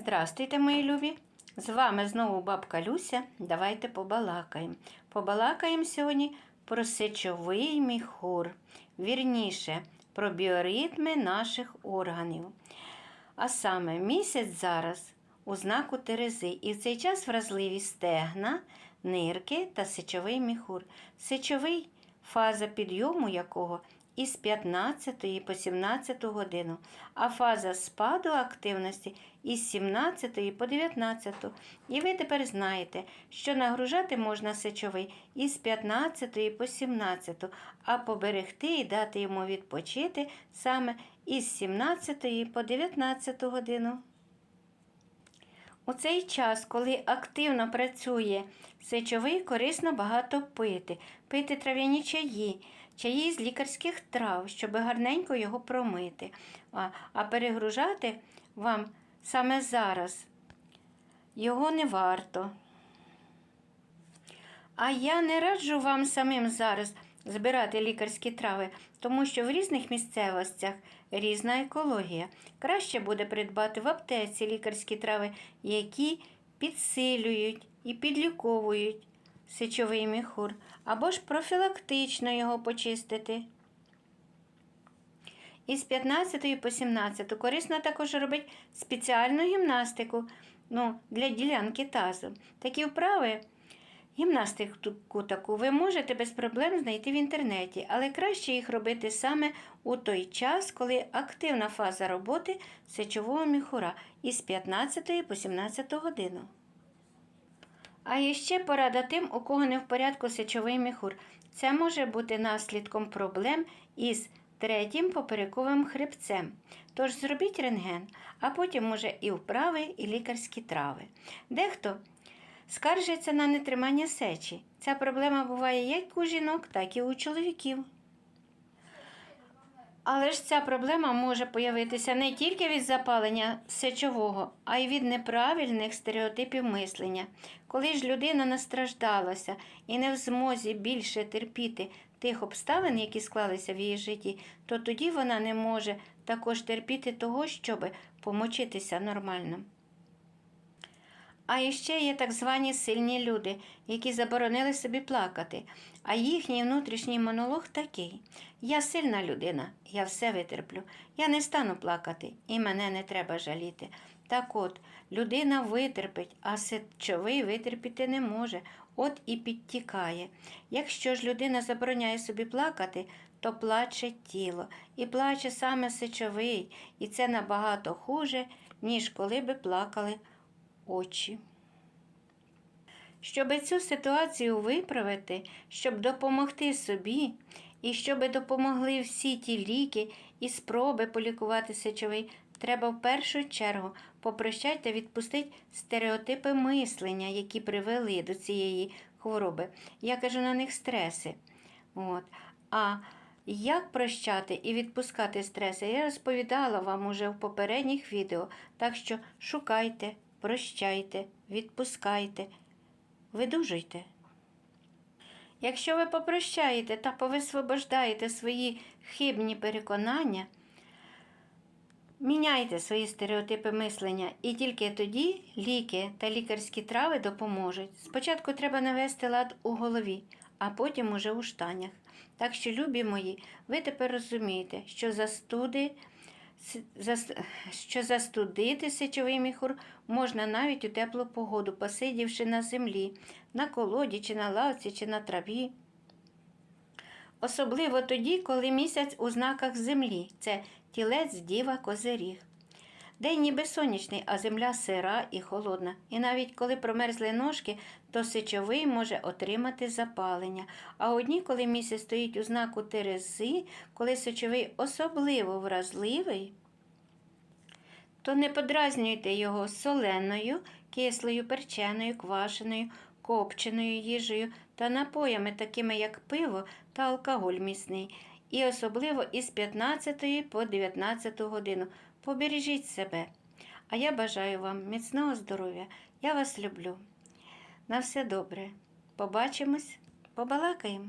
Здравствуйте, мої любі! З вами знову бабка Люся. Давайте побалакаємо. Побалакаємо сьогодні про сечовий міхур, вірніше, про біоритми наших органів. А саме місяць зараз у знаку Терези, і в цей час вразливі стегна, нирки та сечовий міхур. Сечовий фаза підйому якого із 15 по 17 годину, а фаза спаду активності із 17 по 19. І ви тепер знаєте, що нагружати можна сечовий із 15 по 17, а поберегти і дати йому відпочити саме із 17 по 19 годину. У цей час, коли активно працює сечовий, корисно багато пити, пити трав'яні чаї, чаї з лікарських трав, щоб гарненько його промити. А, перегружати вам саме зараз його не варто. А я не раджу вам самим зараз збирати лікарські трави, тому що в різних місцевостях різна екологія. Краще буде придбати в аптеці лікарські трави, які підсилюють і підліковують сечовий міхур, або ж профілактично його почистити. Із 15 по 17 корисно також робити спеціальну гімнастику ну, для ділянки тазу. Такі вправи. Гімнастику таку ви можете без проблем знайти в інтернеті, але краще їх робити саме у той час, коли активна фаза роботи сечового міхура із 15 по 17 годину. А ще порада тим, у кого не в порядку сечовий міхур. Це може бути наслідком проблем із третім поперековим хребцем. Тож зробіть рентген, а потім може і вправи, і лікарські трави. Дехто скаржиться на нетримання сечі. Ця проблема буває як у жінок, так і у чоловіків. Але ж ця проблема може появитися не тільки від запалення сечового, а й від неправильних стереотипів мислення. Коли ж людина настраждалася і не в змозі більше терпіти тих обставин, які склалися в її житті, то тоді вона не може також терпіти того, щоб помочитися нормально. А іще є так звані сильні люди, які заборонили собі плакати, а їхній внутрішній монолог такий: Я сильна людина, я все витерплю, я не стану плакати, і мене не треба жаліти. Так от, людина витерпить, а сечовий витерпіти не може, от і підтікає. Якщо ж людина забороняє собі плакати, то плаче тіло, і плаче саме сечовий, і це набагато хуже, ніж коли би плакали очі. Щоб цю ситуацію виправити, щоб допомогти собі, і щоб допомогли всі ті ліки і спроби полікувати сечовий, треба в першу чергу попрощати та відпустити стереотипи мислення, які привели до цієї хвороби. Я кажу на них стреси. От. А як прощати і відпускати стреси, я розповідала вам уже в попередніх відео, так що шукайте прощайте, відпускайте, видужуйте. Якщо ви попрощаєте та повисвобождаєте свої хибні переконання, міняйте свої стереотипи мислення, і тільки тоді ліки та лікарські трави допоможуть. Спочатку треба навести лад у голові, а потім уже у штанях. Так що, любі мої, ви тепер розумієте, що застуди що застудити сечовий міхур можна навіть у теплу погоду, посидівши на землі, на колоді, чи на лавці, чи на траві. Особливо тоді, коли місяць у знаках землі це тілець, діва, козиріг. День ніби сонячний, а земля сира і холодна. І навіть коли промерзли ножки, то сечовий може отримати запалення. А одні, коли місяць стоїть у знаку Терези, коли сечовий особливо вразливий, то не подразнюйте його соленою, кислою, перченою, квашеною, копченою їжею та напоями, такими як пиво та алкоголь міцний. І особливо із 15 по 19 годину. Побережіть себе. А я бажаю вам міцного здоров'я. Я вас люблю. На все добре. Побачимось, побалакаємо.